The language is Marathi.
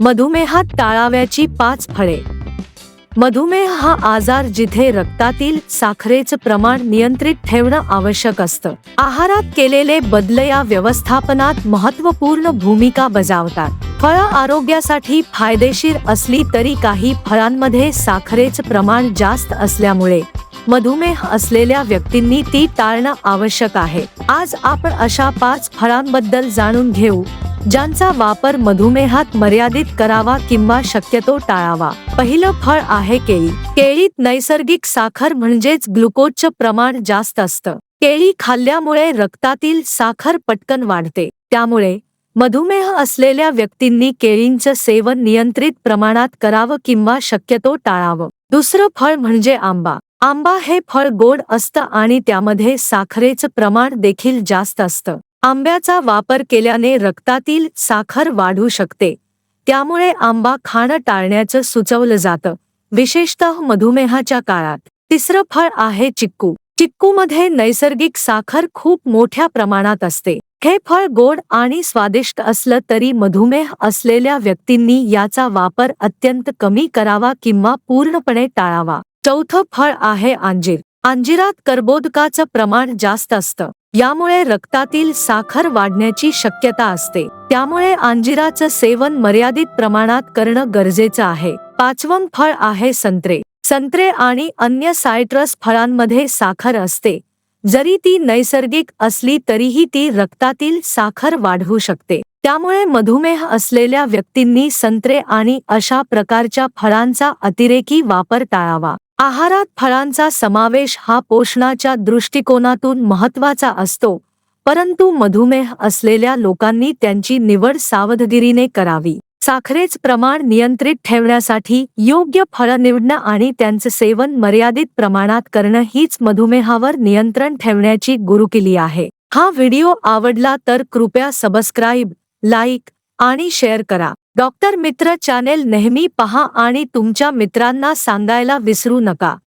मधुमेहात टाळाव्याची पाच फळे. मधुमेह हा आजार जिथे रक्तातील साखरेचं प्रमाण नियंत्रित ठेवणं आवश्यक असतं. आहारात केलेले बदल या व्यवस्थापनात महत्त्वपूर्ण भूमिका बजावतात. फळं आरोग्यासाठी फायदेशीर असली तरी काही फळांमध्ये साखरेचं प्रमाण जास्त असल्यामुळे मधुमेह असलेल्या व्यक्तींनी ती टाळणं आवश्यक आहे. आज आपण अशा पाच फळांबद्दल जाणून घेऊ. ज्यांचा वापर मधुमेहात मर्यादित करावा किंवा शक्यतो टाळावा. पहिलं फळ आहे केळी. केळीत नैसर्गिक साखर म्हणजेच ग्लुकोजचं प्रमाण जास्त असतं. केळी खाल्ल्यामुळे रक्तातील साखर पटकन वाढते. त्यामुळे मधुमेह असलेल्या व्यक्तींनी केळींचं सेवन नियंत्रित प्रमाणात करावं किंवा शक्यतो टाळावं. दुसरं फळ म्हणजे आंबा. आंबा हे फळ गोड असतं आणि त्यामध्ये साखरेचं प्रमाण देखील जास्त असतं. आंब्याचा वापर केल्याने रक्तातील साखर वाढू शकते. त्यामुळे आंबा खाणं टाळण्याचं सुचवलं जातं. विशेषतः मधुमेहाच्या काळात. तिसरं फळ आहे चिक्कू. चिक्कूमध्ये नैसर्गिक साखर खूप मोठ्या प्रमाणात असते. हे फळ गोड आणि स्वादिष्ट असलं तरी मधुमेह असलेल्या व्यक्तींनी याचा वापर अत्यंत कमी करावा किंवा पूर्णपणे टाळावा. चौथं फळ आहे अंजीर. अंजिरात कर्बोदकाचं प्रमाण जास्त असतं. यामुळे रक्तातील साखर वाढण्याची शक्यता असते. त्यामुळे अंजिराचं सेवन मर्यादित प्रमाणात करणं गरजेचं आहे. पाचवं फळ आहे संत्रे. संत्रे आणि अन्य सायट्रस फळांमध्ये साखर असते. जरी ती नैसर्गिक असली तरीही ती रक्तातील साखर वाढवू शकते. त्यामुळे मधुमेह असलेल्या व्यक्तींनी संत्रे आणि अशा प्रकारच्या फळांचा अतिरेकी वापर टाळावा. आहारात फळांचा समावेश हा पोषणाच्या दृष्टिकोनातून महत्त्वाचा असतो परंतु मधुमेह असलेल्या लोकांनी त्यांची निवड सावधगिरीने करावी. साखरेच प्रमाण नियंत्रित ठेवण्यासाठी योग्य फळं निवडणं आणि त्यांचं सेवन मर्यादित प्रमाणात करणं हीच मधुमेहावर नियंत्रण ठेवण्याची गुरुकिली आहे. हा व्हिडिओ आवडला तर कृपया सबस्क्राईब लाईक आणि शेअर करा. डॉक्टर मित्र चॅनेल नेहमी पहा आणि तुमच्या मित्रांना सांगायला विसरू नका.